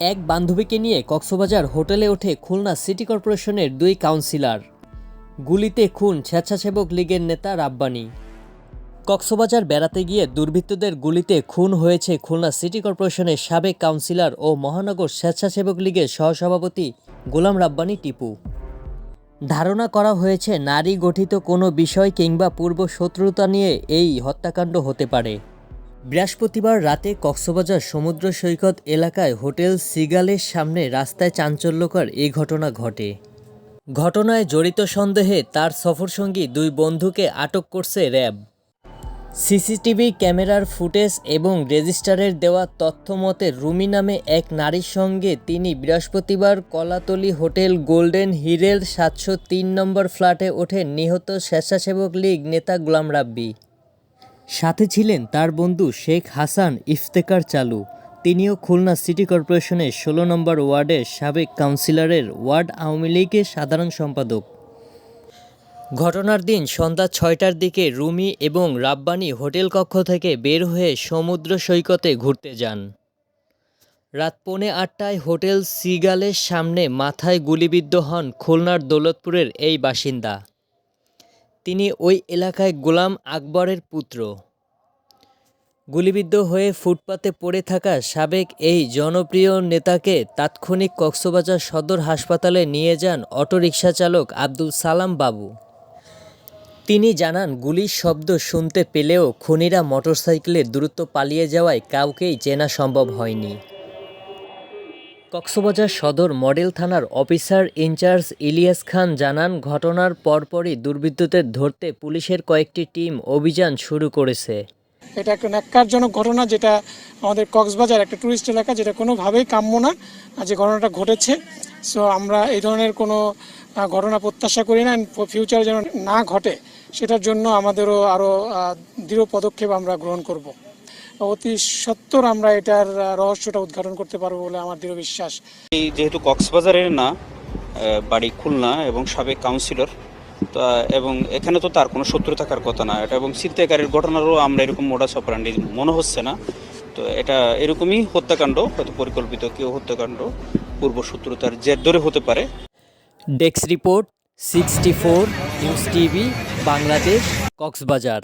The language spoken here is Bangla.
এক বান্ধবীকে নিয়ে কক্সবাজার হোটেলে ওঠে খুলনা সিটি কর্পোরেশনের দুই কাউন্সিলর। গুলিতে খুন স্বেচ্ছাসেবক লীগের নেতা রাব্বানি। কক্সবাজার বেড়াতে গিয়ে দুর্বৃত্তদের গুলিতে খুন হয়েছে খুলনা সিটি কর্পোরেশনের সাবেক কাউন্সিলর ও মহানগর স্বেচ্ছাসেবক লীগের সহসভাপতি গোলাম রাব্বানি টিপু। ধারণা করা হয়েছে, নারী গঠিত কোনো বিষয় কিংবা পূর্ব শত্রুতা নিয়ে এই হত্যাকাণ্ড হতে পারে। বৃহস্পতিবার রাতে কক্সবাজার সমুদ্র সৈকত এলাকায় হোটেল সিগালের সামনে রাস্তায় চাঞ্চল্যকর এই ঘটনা ঘটে। ঘটনায় জড়িত সন্দেহে তার সফরসঙ্গী দুই বন্ধুকে আটক করছে র্যাব। সিসিটিভি ক্যামেরার ফুটেজ এবং রেজিস্টারের দেওয়া তথ্য মতে রুমি নামে এক নারীর সঙ্গে তিনি বৃহস্পতিবার কলাতলি হোটেল গোল্ডেন হিরের সাতশো তিন নম্বর ফ্ল্যাটে ওঠেন নিহত স্বেচ্ছাসেবক লীগ নেতা গোলাম রাব্বি। সাথে ছিলেন তার বন্ধু শেখ হাসান ইফতেকার চালু। তিনিও খুলনা সিটি কর্পোরেশনের ষোলো নম্বর ওয়ার্ডের সাবেক কাউন্সিলরের ওয়ার্ড আওয়ামী লীগের সাধারণ সম্পাদক। ঘটনার দিন সন্ধ্যা ছয়টার দিকে রুমি এবং রাব্বানি হোটেল কক্ষ থেকে বের হয়ে সমুদ্র সৈকতে ঘুরতে যান। রাত পৌনে আটটায় হোটেল সিগালের সামনে মাথায় গুলিবিদ্ধ হন খুলনার দৌলতপুরের এই বাসিন্দা। তিনি ওই এলাকায় গোলাম আকবরের পুত্র। গুলিবিদ্ধ হয়ে ফুটপাতে পড়ে থাকা সাবেক এই জনপ্রিয় নেতাকে তাৎক্ষণিক কক্সবাজার সদর হাসপাতালে নিয়ে যান অটোরিকশা চালক আব্দুল সালাম বাবু। তিনি জানান, গুলির শব্দ শুনতে পেলেও খুনিরা মোটরসাইকেলে দ্রুত পালিয়ে যাওয়ায় কাউকেই চেনা সম্ভব হয়নি। কক্সবাজার সদর মডেল থানার অফিসার ইনচার্জ ইলিয়াস খান জানান, ঘটনার পরপরই দুর্বৃত্তদের ধরতে পুলিশের কয়েকটি টিম অভিযান শুরু করেছে। এটা একটা ন্যাক্কারজনক ঘটনা যেটা আমাদের কক্সবাজার, একটা টুরিস্ট এলাকা যেটা কোনোভাবেই কাম্য না যে ঘটনাটা ঘটেছে। সো আমরা এই ধরনের কোনো ঘটনা প্রত্যাশা করি না ফিউচারে যেন না ঘটে, সেটার জন্য আমাদেরও আরও দৃঢ় পদক্ষেপ আমরা গ্রহণ করব। অতি সত্বর আমরা এটার রহস্যটা উদ্ঘাটন করতে পারব বলে আমার দৃঢ় বিশ্বাস। এই যেহেতু কক্সবাজারের না বাড়ি খুলনা এবং সাবেক কাউন্সিলর তা এবং এখানে তো তার কোনো শত্রু থাকার কথা না। এটা এবং ছিনতাইকারীর ঘটনারও আমরা এরকম মোডাস অপারেন্ডি মনে হচ্ছে না। তো এটা এরকমই হত্যাকাণ্ড হয়তো পরিকল্পিত কেউ হত্যাকাণ্ড পূর্ব শত্রুতার জের ধরে হতে পারে। Desk report sixty four news TV Bangladesh Cox's Bazar.